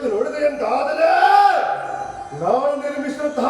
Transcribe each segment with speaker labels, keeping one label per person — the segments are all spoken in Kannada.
Speaker 1: ಎಚ್ಚೆತ್ತು ನೋಡಿದೆ ಎಂದಾದರೆ ನಾನು ನಿರ್ಮಿಸಿದಂತಹ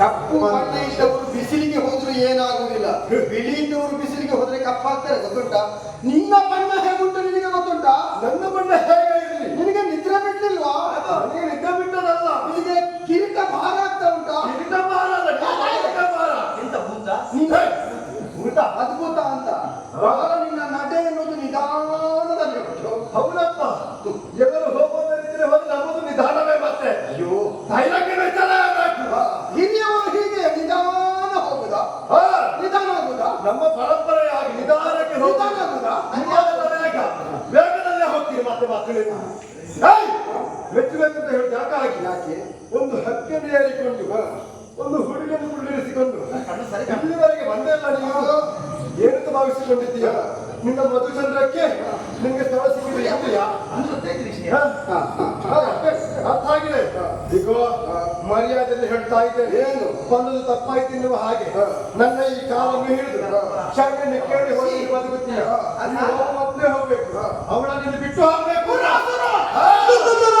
Speaker 2: ಕಪ್ಪು ಬಣ್ಣ ಇದ್ದವರು ಬಿಸಿಲಿಗೆ ಹೋದ್ರು ಏನಾಗುವುದಿಲ್ಲ. ಬಿಳಿ ಇದ್ದವರು ಬಿಸಿಲಿಗೆ ಹೋದ್ರೆ ಕಪ್ಪಾಗ್ತಾರೆ ಗೊತ್ತುಂಟ? ನಿನ್ನ ಬಣ್ಣ ಹೇಗುಂಟು ನಿನಗೆ ಗೊತ್ತುಂಟ?
Speaker 1: ನನ್ನ ಬಣ್ಣ ಹೇಗೆ
Speaker 2: ನಿನಗೆ ನಿದ್ರೆ ಬಿಡ್ಲಿಲ್ವಾ?
Speaker 1: ನನಗೆ ನಿದ್ರೆ ಬಿಟ್ಟದಲ್ಲ.
Speaker 2: ನಿನಗೆ ಕಿರೀಟ ಭಾರ ಆಗ್ತಾ ಉಂಟಾ?
Speaker 1: ಕಿರೀಟ ಭಾರ ಅಲ್ಲ, ಕಿರೀಟ ಭಾರ.
Speaker 3: ಎಂತ ಭೂತ?
Speaker 1: ಊಟ
Speaker 2: ಅದ್ಭುತ ಅಂತ. ಭಾರ ನಿನ್ನ ನಡೆ ಎನ್ನುವುದು ನಿಧಾನದಲ್ಲಿ ಉಂಟು.
Speaker 1: ಹೌದಪ್ಪ. ಎಲ್ಲರೂ ನಿನ್ನ ಮಧುಚಂದ್ರಕ್ಕೆ ನಿಮ್ಗೆ ಸ್ಥಳ ಸಿಕ್ಕಿದೆ? ಹ, ಅರ್ಥ ಆಗಿದೆ. ಇಗೋ ಮರ್ಯಾದೆಯಲ್ಲಿ ಹೇಳ್ತಾ ಇದ್ದೇನೆ ಏನು? ಬಂದದ್ದು ತಪ್ಪಾಯ್ತು ಎನ್ನುವ ಹಾಗೆ. ನನ್ನ ಈ ಕಾಲನ್ನು ಹಿಡಿದು ಕ್ಷಮೆಯನ್ನು ಕೇಳಿ ಹೋಗಿ ಬದುಕುತ್ತೀಯ ಅಲ್ಲಿ ಮೊದಲೇ ಹೋಗ್ಬೇಕು. ಅವಳನ್ನು ಇಲ್ಲಿ ಬಿಟ್ಟು ಹೋಗ್ಬೇಕು.
Speaker 2: ನಗುನಗುತ್ತಾ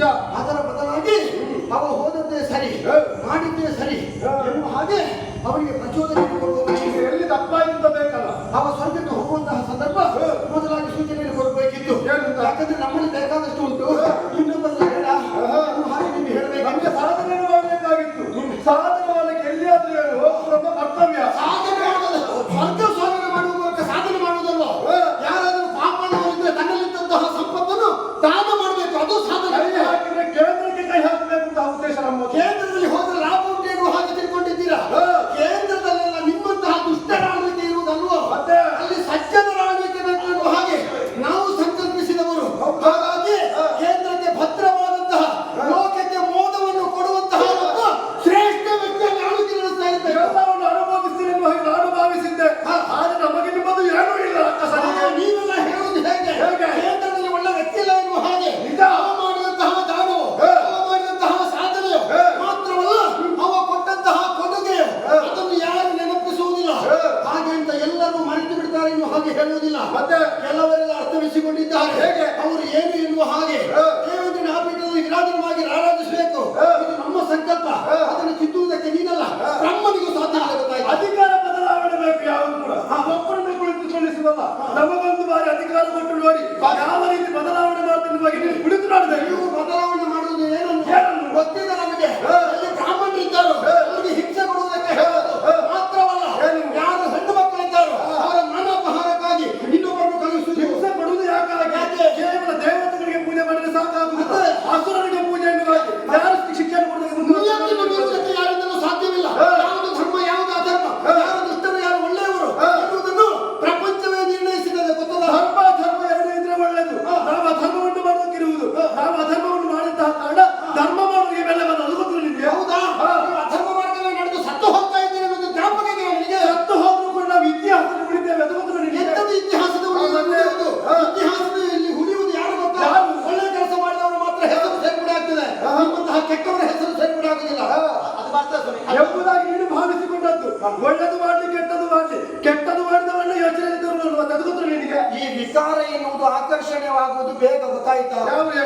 Speaker 1: ನಿಜ
Speaker 2: ಅದರ ಬದಲಾಗಿ ಅವ ಹೋದದ್ದೇ ಸರಿ. ಮಾಡಿದ್ದೇ ಸರಿ. ಎನ್ನುವ ಹಾಗೆ ಅವರಿಗೆ ಪ್ರಚೋದನೆ
Speaker 1: ಎಲ್ಲಿ ಬೇಕಲ್ಲ
Speaker 2: ಅವ ಸ್ವರ್ಗಕ್ಕೆ ಹೋಗುವಂತಹ ಸಂದರ್ಭ ಮೊದಲಾಗಿ ಸೂಚನೆಯನ್ನು ಕೊಡಬೇಕಿತ್ತು? ಯಾಕಂದ್ರೆ ನಮ್ಮಲ್ಲಿ ಬೇಕಾದಷ್ಟು ಉಂಟು ವಿರಾಜನವಾಗಿ
Speaker 1: ಆರಾಧಿಸಬೇಕು.
Speaker 2: ಇದು ನಮ್ಮ ಸಂಕಲ್ಪ. ಅದನ್ನು ಕಿತ್ತುವುದಕ್ಕೆ ನೀನಲ್ಲ. ಬ್ರಹ್ಮನಿಗೂ ಸಾಧ್ಯ?
Speaker 1: ಅಧಿಕಾರ ಬದಲಾವಣೆ ಬೇಕು ಯಾವುದು ಕೂಡ ಒಬ್ಬರನ್ನು ಕುಳಿತುಕೊಳ್ಳಿಸುವಲ್ಲ ನಮಗೊಂದು ಬಾರಿ ಅಧಿಕಾರ ಕೊಟ್ಟು ನೋಡಿ ಯಾವ ರೀತಿ ಬದಲಾವಣೆ ಮಾಡ್ತಿರುವ ಬಗ್ಗೆ ನೀವು ಕುಳಿತು ನೋಡಿದೆ
Speaker 2: ನೀವು ಬದಲಾವಣೆ ಮಾಡುವುದು ಏನು
Speaker 1: ಏನನ್ನು?
Speaker 2: ಗೊತ್ತಿದೆ ನಮಗೆ. ಗೊತ್ತಾಯ್ತಾ?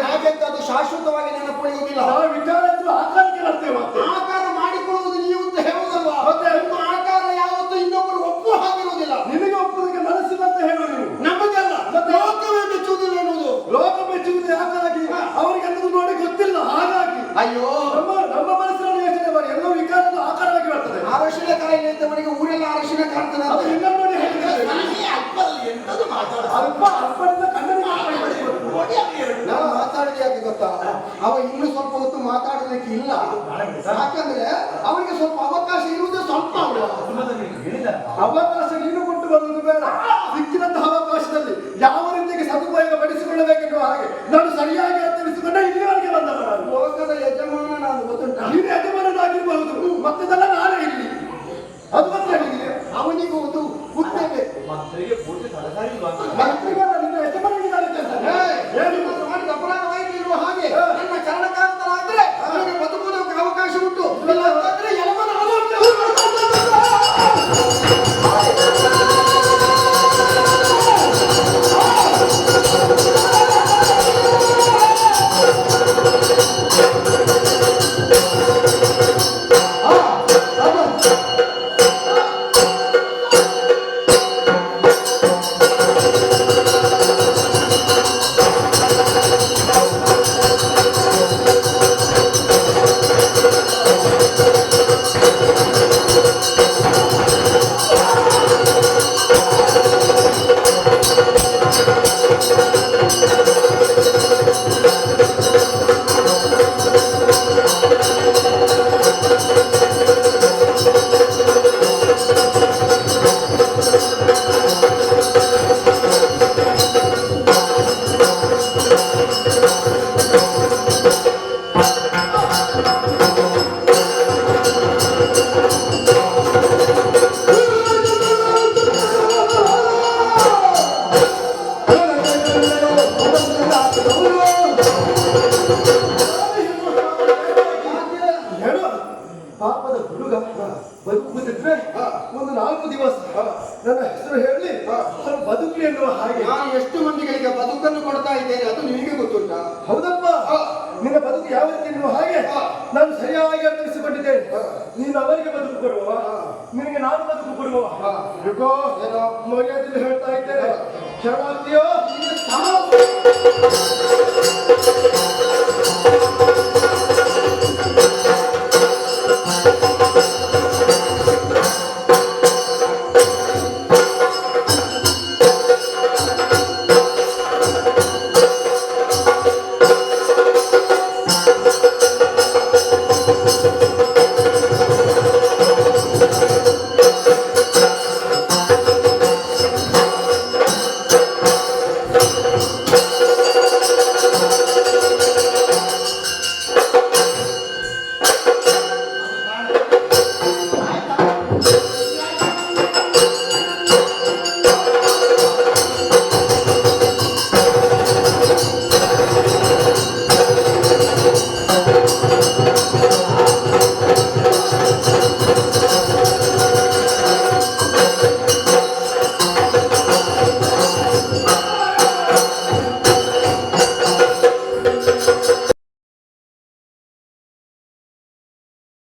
Speaker 2: ಹಾಗೆಂತ ಅದು ಶಾಶ್ವತವಾಗಿ ನೆನಪುಳಿಯುವುದಿಲ್ಲ.
Speaker 1: ನಾವು ವಿಚಾರ ಇದ್ರು ಆಕಾರಕ್ಕೆ ಬರ್ತೇವೆ
Speaker 2: ಆಕಾರ ಮಾಡಿಕೊಳ್ಳುವುದು ನೀವು ಅಂತ
Speaker 1: ಮತ್ತೆ?
Speaker 2: ನಿಮ್ಮ ಆಕಾರ ಯಾವತ್ತೂ ಇನ್ನೊಬ್ಬರು ಒಪ್ಪುವ ಹಾಗಿರುವುದಿಲ್ಲ.
Speaker 1: ನಿಮಗೆ ಒಪ್ಪುದಕ್ಕೆ ಮನಸ್ಸಿಲ್ಲ ಅಂತ ಹೇಳು
Speaker 2: ನಮಗಲ್ಲ
Speaker 1: ಮತ್ತೆ?
Speaker 2: ಲೋಕವೇ ಮೆಚ್ಚುವುದಿಲ್ಲ ಎನ್ನುವುದು.
Speaker 1: ಲೋಕ ಮೆಚ್ಚುವುದು ಯಾಕಾಗಿ? ಅವರಿಗೆ ಅದು ನೋಡಿ ಗೊತ್ತಿಲ್ಲ ಹಾಗಾಗಿ.
Speaker 2: ಅಯ್ಯೋ.
Speaker 1: ನಮ್ಮ ನಮ್ಮ ಮನಸ್ಸಿನಲ್ಲಿ ಯೋಚನೆ ಮಾಡಿ ಎಲ್ಲೋ ವಿಕಾರದ ಆಕಾರವಾಗಿ ಬರ್ತದೆ.
Speaker 2: ಅರಶಿನ ಕಾಯಿಲೆ ಅಂತವನಿಗೆ ಊರೆಲ್ಲ ಅರಶಿನ ಕಾಣ್ತದೆ ಅಂತ
Speaker 1: ಇನ್ನೊಂದು ನೋಡಿ ಹೇಳಿದ್ರೆ ಅಲ್ಪ ಅಲ್ಪದಿಂದ
Speaker 2: ಗೊತ್ತಾ? ಅವ ಇನ್ನು ಸ್ವಲ್ಪ ಹೊತ್ತು ಮಾತಾಡಲಿಕ್ಕೆ ಇಲ್ಲ. ಯಾಕಂದ್ರೆ ಅವನಿಗೆ ಸ್ವಲ್ಪ ಅವಕಾಶ ಇರುವುದೇ ಸ್ವಲ್ಪ
Speaker 1: ಅವಕಾಶ ನೀನು ಕೊಟ್ಟು ಬರುವುದು ಬೇಡ. ಸಿಕ್ಕಿದಂತಹ ಅವಕಾಶದಲ್ಲಿ ಯಾವ ರೀತಿಗೆ ಸದುಪಯೋಗ ಪಡಿಸಿಕೊಳ್ಳಬೇಕೆಂದು ಹಾಗೆ ನಾನು ಸರಿಯಾಗಿ ಅರ್ಥವಿಸಿಕೊಂಡ ಇಲ್ಲಿವರೆಗೆ ಬಂದವರ
Speaker 2: ಲೋಕದ ಯಜಮಾನ ನಾನು ಗೊತ್ತುಂಟ?
Speaker 1: ನೀನು ಯಜಮಾನನಾಗಿರಬಹುದು. ಮತ್ತದೆಲ್ಲ ನಾನೇ ಇಲ್ಲಿ. ಅದು ಮತ್ತೆ ನಿನಗೆ
Speaker 2: ಅವನಿಗೂ ಒಂದು
Speaker 3: ಮಂತ್ರಿಗೆ ಪೂರ್ತಿ ತಲೆಸಾರಿ
Speaker 1: ಮಂತ್ರಿಗಳ ನಿರೀಕ್ಷಿಸಿಕೊಂಡಿದ್ದೇನೆ
Speaker 2: ನೀನು
Speaker 1: ಅವರಿಗೆ ಬದುಕು ಕೊಡುವ. ನಿನಗೆ ನಾನು ಬದುಕು ಕೊಡುವ. ಯುಗೋ ಮರ್ಯಾದೆಯಲ್ಲಿ ಹೇಳ್ತಾ ಇದ್ದೇನೆ.
Speaker 2: ಕ್ಷಮಾತಿಯೋ